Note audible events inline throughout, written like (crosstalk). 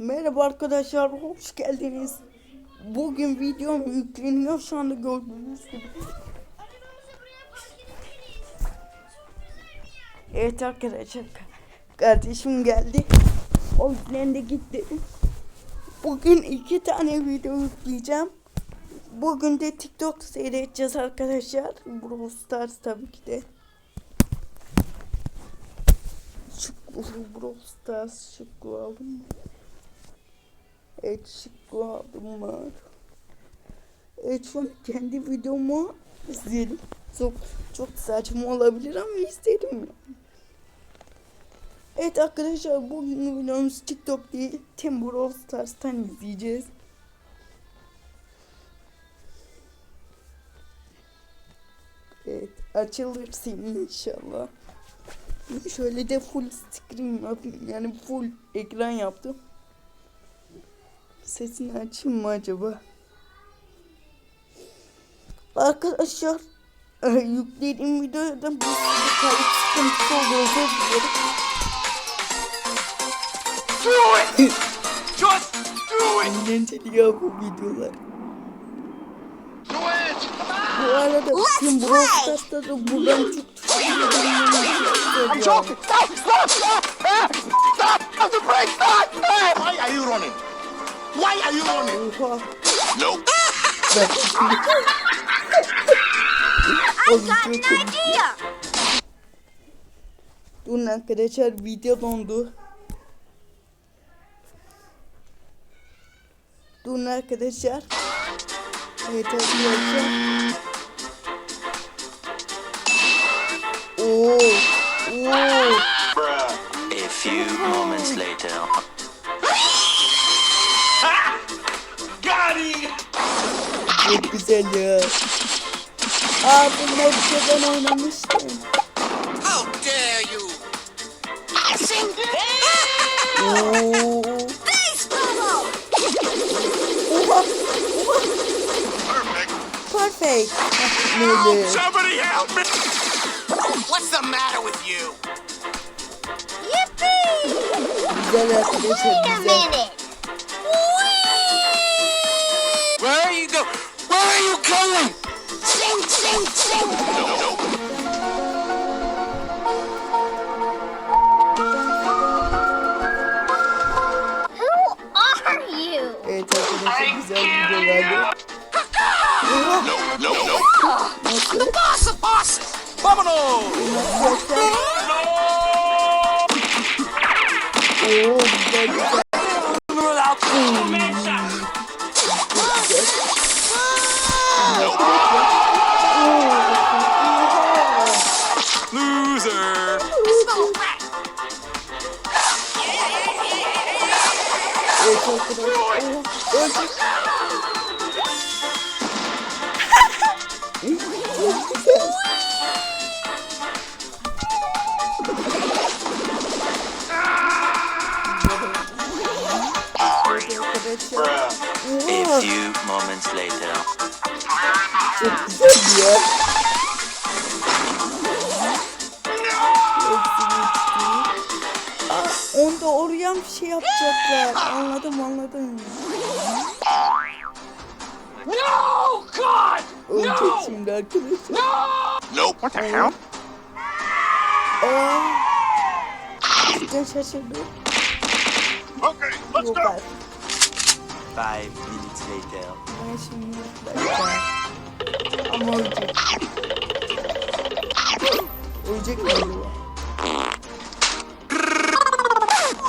Merhaba arkadaşlar, hoş geldiniz. Bugün videom yükleniyor şu anda gördüğünüz gibi. Evet arkadaşlar, kardeşim geldi. O yüklendi gitti. Bugün iki tane video yükleyeceğim. Bugün de TikTok seyredeceğiz arkadaşlar. Brawl Stars tabii ki de. Brawl Stars şıklı aldım aldım var. An kendi videomu izleyelim. Çok, çok saçma olabilir ama istedim ya. Evet arkadaşlar bugün videomuz TikTok değil. Tim Brawl Stars'tan izleyeceğiz. Evet açılırsın inşallah. Şöyle de full screen yapayım. Yani full ekran yaptım. Sesini açayım mı acaba? Arkadaşlar e, yüklediğim videoda bir sürü kayıt sıkıntısı oluyor. Özür dilerim. Do it! Just do it! Eğlenceli ya bu videolar. Do it! Bu arada tüm Stars'ta da buradan çok I'm joking! Stop! Stop! Stop! Ah! Stop! Stop the break! Stop! Ah! Why are you running? Why are you running? Oha. Nope. Ben o video çok idea! Durun arkadaşlar video dondu. Durun arkadaşlar. Evet arkadaşlar. Oo. Oo. A few moments later. Çok güzel ya. Aa bunlar bir şey ben oynamıştım. How dare you! Oo. Baseball! Oha. Oha. Perfect. Perfect. Böyle. Somebody help me! What's the matter with you? Yippee! Güzel arkadaşlar Wait a güzel. Vámonos! Arkadaşlar. Oo güzel güzel. Loser! A few moments later. Çok güzel ya. Onda oraya bir şey yapacaklar. Anladım anladım. No! God! Ölecek şimdi arkadaşlar. Nope. What the hell? Aa. Cidden şaşırdım. Okay, let's go! Artık. Five minutes later. Ben şimdi bir dakika. Ama ölecek. Ölecek mi acaba?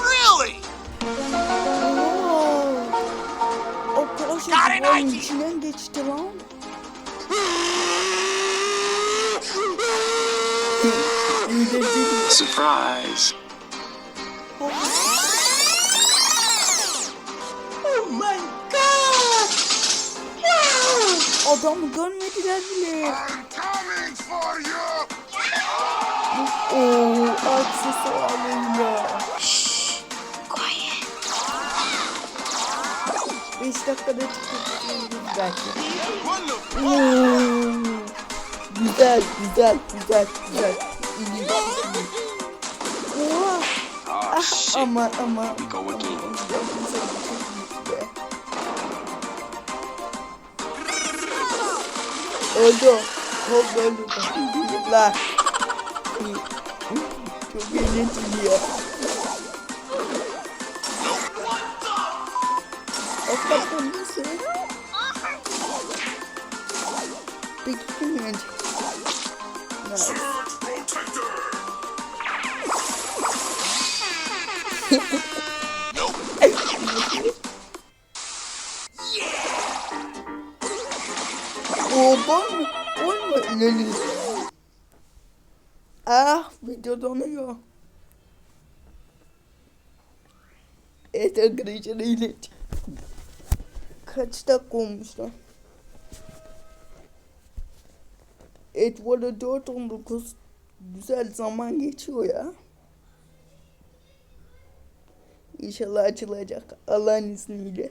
Really? Oo. O Got paraşüt it, duvarın Nike. içinden geçti lan. Eğlenceli. Surprise. Adamı görmediler bile. I'm coming for you! Oo, aksesuarıyla. Quiet. 5 dakikada çıkıyoruz belki. Oo, güzel, güzel, güzel, güzel. İyi. Oha. Ah, Ama ama. We Öldü o. Kol öldü. La. Çok eğlenceli ya. Hakikaten nasıl? Peki kim yenecek? Nice. (laughs) video donuyor. Evet arkadaşlar iyileşti. Kaç dakika olmuş lan? Evet bu arada 4.19 güzel zaman geçiyor ya. İnşallah açılacak Allah'ın izniyle.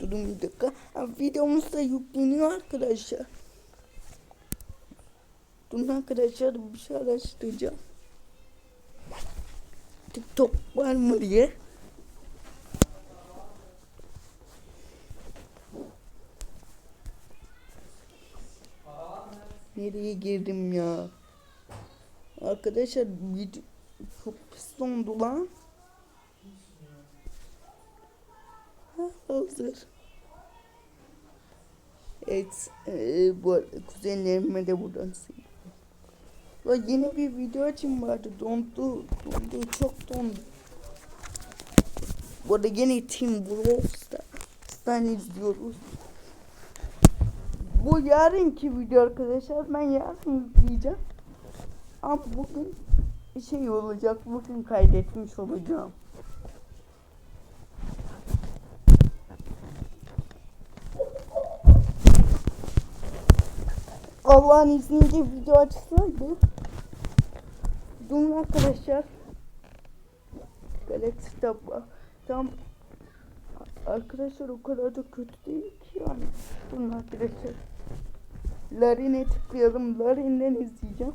Durun bir dakika. Ha, videomuz da yükleniyor arkadaşlar. Durun arkadaşlar bir şey araştıracağım. TikTok var mı diye. Nereye girdim ya? Arkadaşlar video çok pis dondu lan. Ha, hazır. Evet, e, bu kuzenlerime de buradan seviyorum. La yeni bir video açayım vardı. Dondu, dondu, çok dondu. Bu arada yine Team Brawl izliyoruz. Bu yarınki video arkadaşlar. Ben yarın yükleyeceğim. Ama bugün şey olacak. Bugün kaydetmiş olacağım. Allah'ın izniyle video açsaydı. Durun arkadaşlar. Galaxy Tab Tam arkadaşlar o kadar da kötü değil ki yani. Durun arkadaşlar. Larin'e tıklayalım. Larin'den izleyeceğim.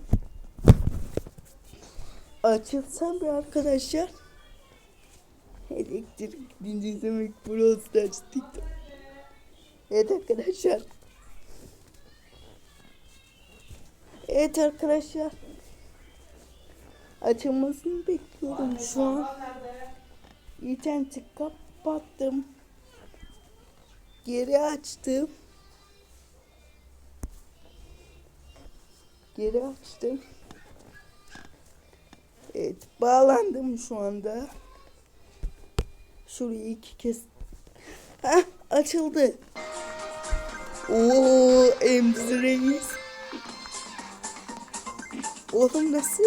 Açılsam bir arkadaşlar. Elektrik dinlemek Brawl Stars TikTok. Evet arkadaşlar. Evet arkadaşlar. Açılmasını bekliyorum şu an. İnterneti kapattım. Geri açtım. Geri açtım. Evet bağlandım şu anda. Şurayı iki kez. Heh açıldı. Oo emzireyiz. Oğlum nasıl?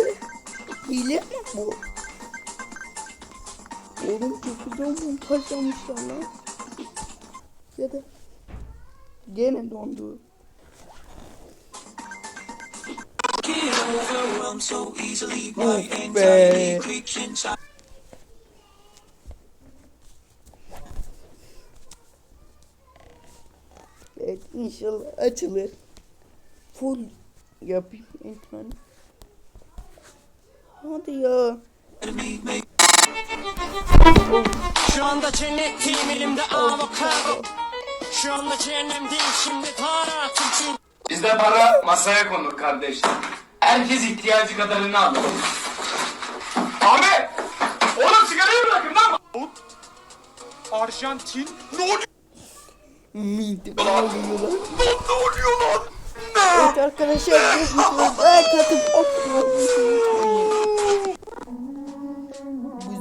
Hile mi bu? Oğlum çok güzel montajlamışlar lan. Ya da gene dondu. Of be. Evet inşallah açılır. Full yapayım ekranı. Hadi ya. Şu anda cennettim elimde avokado Şu anda cehennemdeyim şimdi taratım çünkü Bizde para masaya konur kardeşler. Herkes ihtiyacı kadarını alır. Abi! Oğlum sigarayı bırakın lan! Arjantin Miydi? Ne oluyor lan? Ne oluyor lan? Evet arkadaşlar görüşürüz. Ay katım.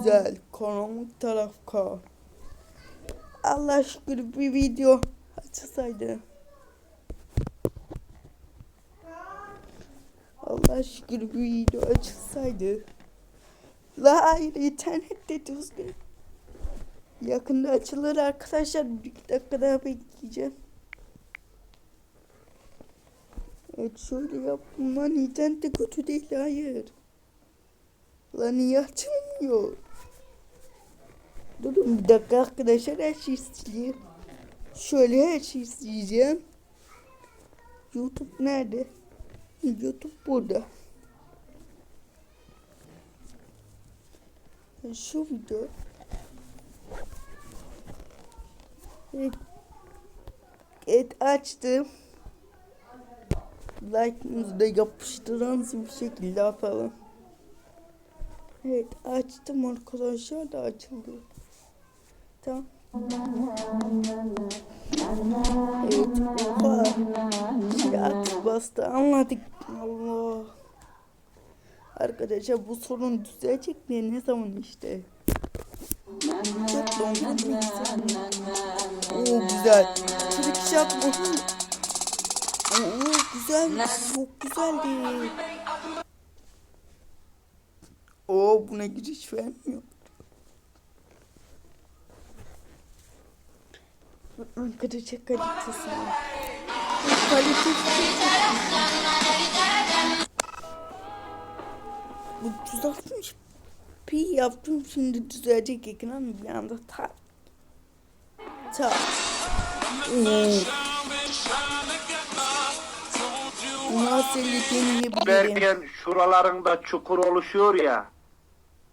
Güzel. Karanlık taraf kal. Allah şükür bir video açılsaydı. Allah şükür bir video açılsaydı. La hayır internette düzgün. Yakında açılır arkadaşlar. Bir dakika daha bekleyeceğim. Evet şöyle yaptım lan internet de kötü değil hayır. Lan niye açılmıyor? Durun bir dakika arkadaşlar her şeyi sileyim. Şöyle her şeyi sileceğim. YouTube nerede? YouTube burada. Şu video. Evet. Evet açtım. Like'ımızı da yapıştıran bir şekilde yapalım. Evet açtım arkadaşlar da açıldı. Tamam. Evet. Şimdi artık bastı anladık. Allah. Arkadaşlar bu sorun düzelecek diye ne zaman işte. Çok bilgisayar. Oo güzel. Trick shot bu. Oo güzel. Çok güzeldi. Oo buna giriş vermiyor. Arkadaşlar kalitesi. Kalitesi Bu 360 pi yaptım şimdi düzelecek ekran bir anda tak. Tak. Seni deneyebilirim. Derken şuralarında çukur oluşuyor ya.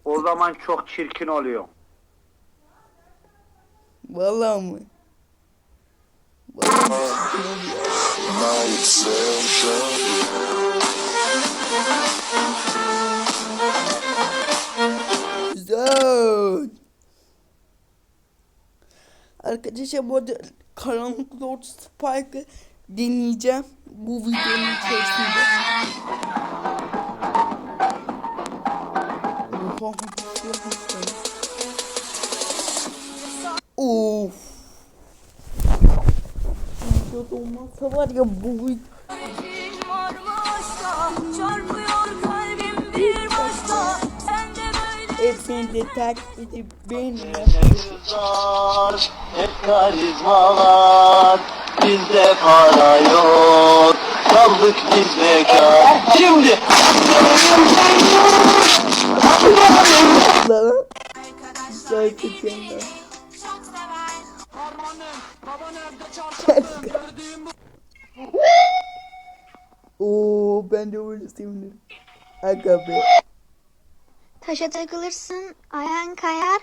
O zaman çok çirkin oluyor. Vallahi mı? Güzel. Arkadaşlar bu arada Karanlık Lord Spike'ı deneyeceğim bu videonun içerisinde. Oha, Videoda olmazsa var ya bu hepsini takip edip Var, hep karizmalar, bizde para yok, kaldık biz bekar. Şimdi lan. Güzel Oo ben de öyle sevinirim. Aga be. Taşa takılırsın, ayağın kayar.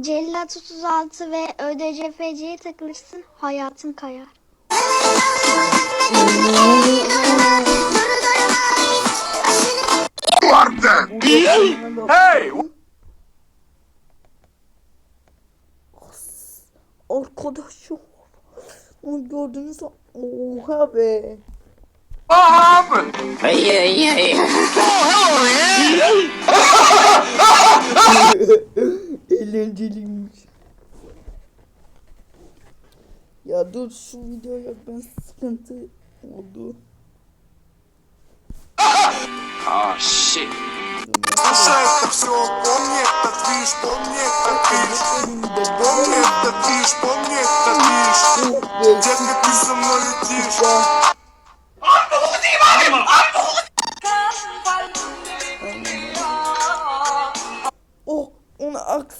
Cellat 36 ve ÖDCFC'ye takılırsın, hayatın kayar. hey, Arkadaşım. Onu gördünüz mü? Oha be. Eğlenceliymiş. Ya dur şu videoya ben sıkıntı oldu. Ah shit. Это все, помни этот движ, помни этот движ, помни этот движ, помни этот движ. Детка, ты со мной летишь.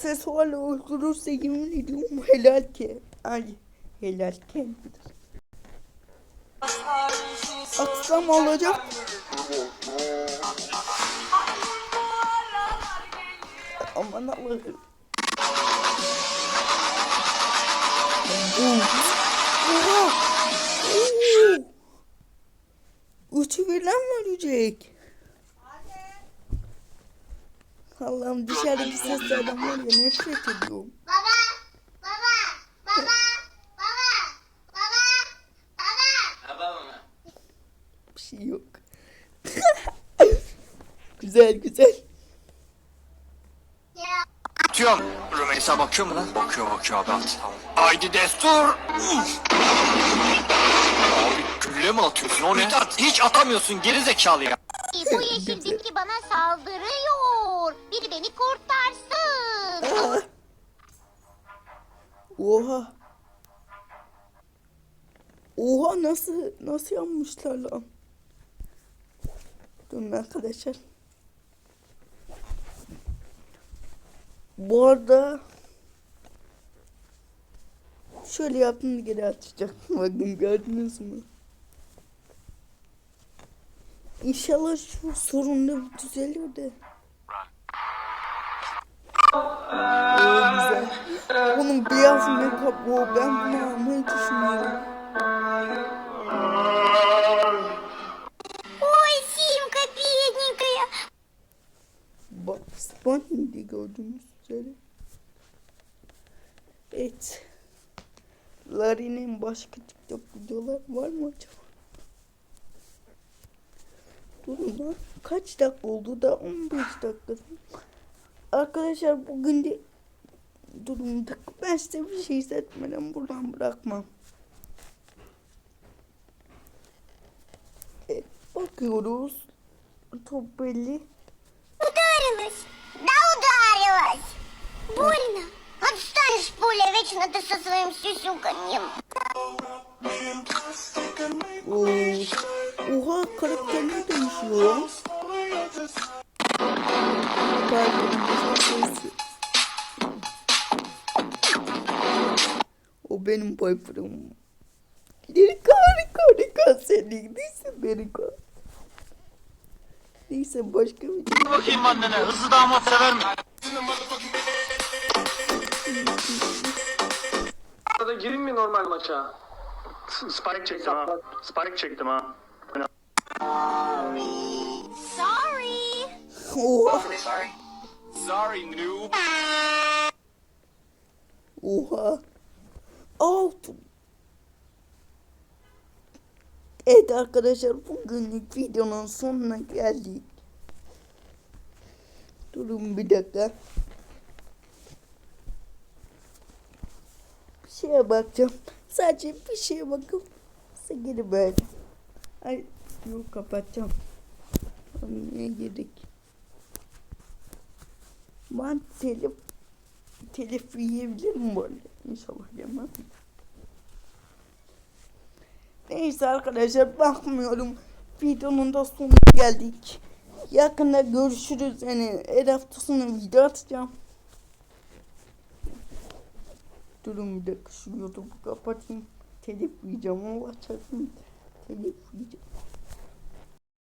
aksesuarla öldürürse yemin ediyorum helal ki. Ay helal kendidir. Aksam olacak. Aman Allah'ım. Oha! Üçü birden mi ölecek? Allah'ım dışarıdaki seslerden var ya nefret ediyorum. Baba, baba, baba, baba, baba, baba. Bir şey yok. (laughs) güzel güzel. Atıyorum. Rümeysa bakıyor mu lan? Bakıyor bakıyor abi at. Haydi destur. Abi gülle mi atıyorsun o ne? Hiç atamıyorsun geri zekalı ya. Bu yeşil bitki bana saldırıyor. Biri beni kurtarsın. Oha. Oha nasıl nasıl yanmışlar lan? Durun arkadaşlar. Bu arada şöyle yaptım geri atacak. (laughs) Bakın gördünüz mü? İnşallah şu sorun da düzelir de. Bunun beyaz make-up o. Ben bunu almayı düşünüyorum. Ой, Симка, бедненькая. Bak Bunny'di gördüğünüz üzere. Evet. Larry'nin başka TikTok videolar var mı acaba? Durun lan. Kaç dakika oldu da 15 dakika. Arkadaşlar bugün de durun bir dakika. Ben size bir şey hissetmeden buradan bırakmam. Evet, bakıyoruz. Top belli. Ударилась. Да ударилась. Больно. Отстанешь, Пуля, вечно ты со своим сюсюканьем. Oo. Oha karakterine dönüşüyor lan. Pardon. O benim boyfriend'im. Harika harika harika senin neyse harika. Neyse başka bir şey. Bakayım annene hızlı damat sever mi? Arada gireyim mi normal maça? Spike çektim ha. Spike çektim ha. Sorry. Oha Sorry noob. oha. Alt. Evet arkadaşlar bugünlük videonun sonuna geldik. Durun bir dakika. Bir şeye bakacağım. Sadece bir şeye bakıp size. Ay yok kapatacağım. Niye girdik? Ben telif telif yiyebilirim arada. İnşallah yemem. Neyse arkadaşlar bakmıyorum. Videonun da sonuna geldik. Yakında görüşürüz. Yani her hafta sonu video atacağım. Durun bir dakika şu YouTube'u kapatayım. Telif yiyeceğim. Allah çarpsın. Telif yiyeceğim.